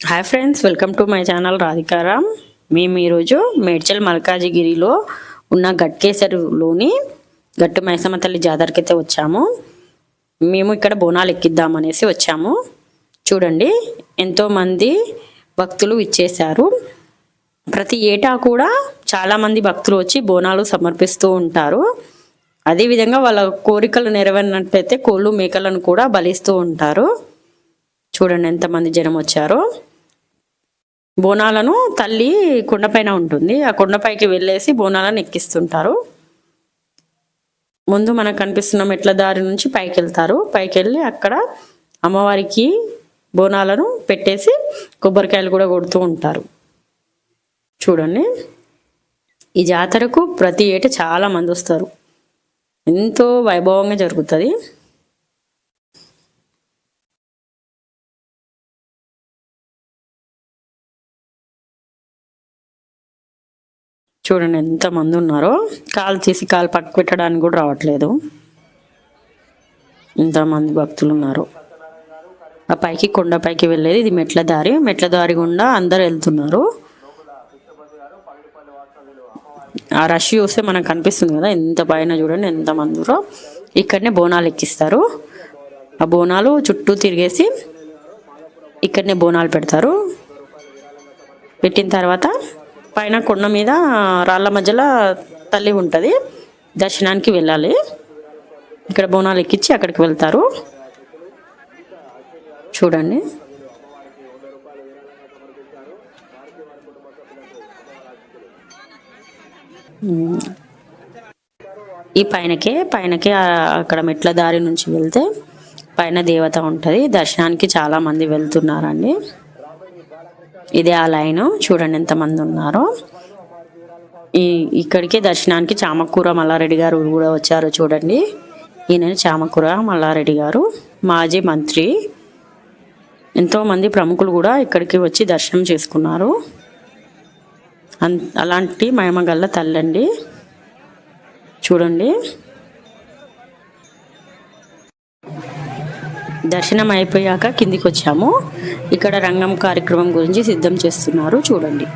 Hi friends welcome to my channel Radhika Ram మేము ఈరోజు మేడ్చల్ మల్కాజిగిరిలో ఉన్న గట్కేసరులోని గట్టు మైసమ్మ తల్లి జాతరకి అయితే వచ్చాము. మేము ఇక్కడ బోనాలు ఎక్కిద్దామనేసి వచ్చాము. చూడండి ఎంతోమంది భక్తులు ఇచ్చేశారు. ప్రతి ఏటా కూడా చాలామంది భక్తులు వచ్చి బోనాలు సమర్పిస్తూ ఉంటారు. అదేవిధంగా వాళ్ళ కోరికలు నెరవేరినట్లయితే కోళ్ళు మేకలను కూడా బలిస్తూ ఉంటారు. చూడండి ఎంతమంది జనం వచ్చారో. బోనాలను తల్లి కొండపైన ఉంటుంది. ఆ కొండపైకి వెళ్ళేసి బోనాలను ఎక్కిస్తుంటారు. ముందు మనకు కనిపిస్తున్న మెట్ల దారి నుంచి పైకి వెళ్తారు. పైకి వెళ్ళి అక్కడ అమ్మవారికి బోనాలను పెట్టేసి కొబ్బరికాయలు కూడా కొడుతూ ఉంటారు. చూడండి. ఈ జాతరకు ప్రతి ఏటా చాలా మంది వస్తారు. ఎంతో వైభవంగా జరుగుతుంది. చూడండి ఎంతమంది ఉన్నారో. కాలు తీసి కాలు పక్క పెట్టడానికి కూడా రావట్లేదు. ఇంతమంది భక్తులు ఉన్నారు. ఆ పైకి కొండ పైకి వెళ్ళేది ఇది మెట్ల దారి. మెట్ల దారి గుండా అందరు వెళ్తున్నారు. ఆ రష్ చూస్తే మనకు కనిపిస్తుంది కదా ఎంత పైన చూడండి ఎంత మందిరో ఇక్కడనే బోనాలు ఎక్కిస్తారు. ఆ బోనాలు చుట్టూ తిరిగేసి ఇక్కడనే బోనాలు పెడతారు. పెట్టిన తర్వాత పైన కొండ మీద రాళ్ళ మధ్యలో తల్లి ఉంటుంది. దర్శనానికి వెళ్ళాలి. ఇక్కడ బోనాలు ఎక్కించి అక్కడికి వెళ్తారు. చూడండి. ఈ పైనకే పైనకే అక్కడ మెట్ల దారి నుంచి వెళ్తే పైన దేవత ఉంటుంది. దర్శనానికి చాలామంది వెళ్తున్నారండి. ఇదే ఆ లైన్. చూడండి ఎంతమంది ఉన్నారో. ఈ ఇక్కడికి దర్శనానికి చామకూర మల్లారెడ్డి గారు కూడా వచ్చారు చూడండి. ఈయన చామకూర మల్లారెడ్డి గారు. మాజీ మంత్రి. ఎంతోమంది ప్రముఖులు కూడా ఇక్కడికి వచ్చి దర్శనం చేసుకున్నారు. అన్ అలాంటి మహిమగల్ల తల్లండి. చూడండి. దర్శనం అయిపోయాక కిందికి వచ్చాము ఇక్కడ రంగం కార్యక్రమం గురించి సిద్ధం చేస్తున్నారు. చూడండి.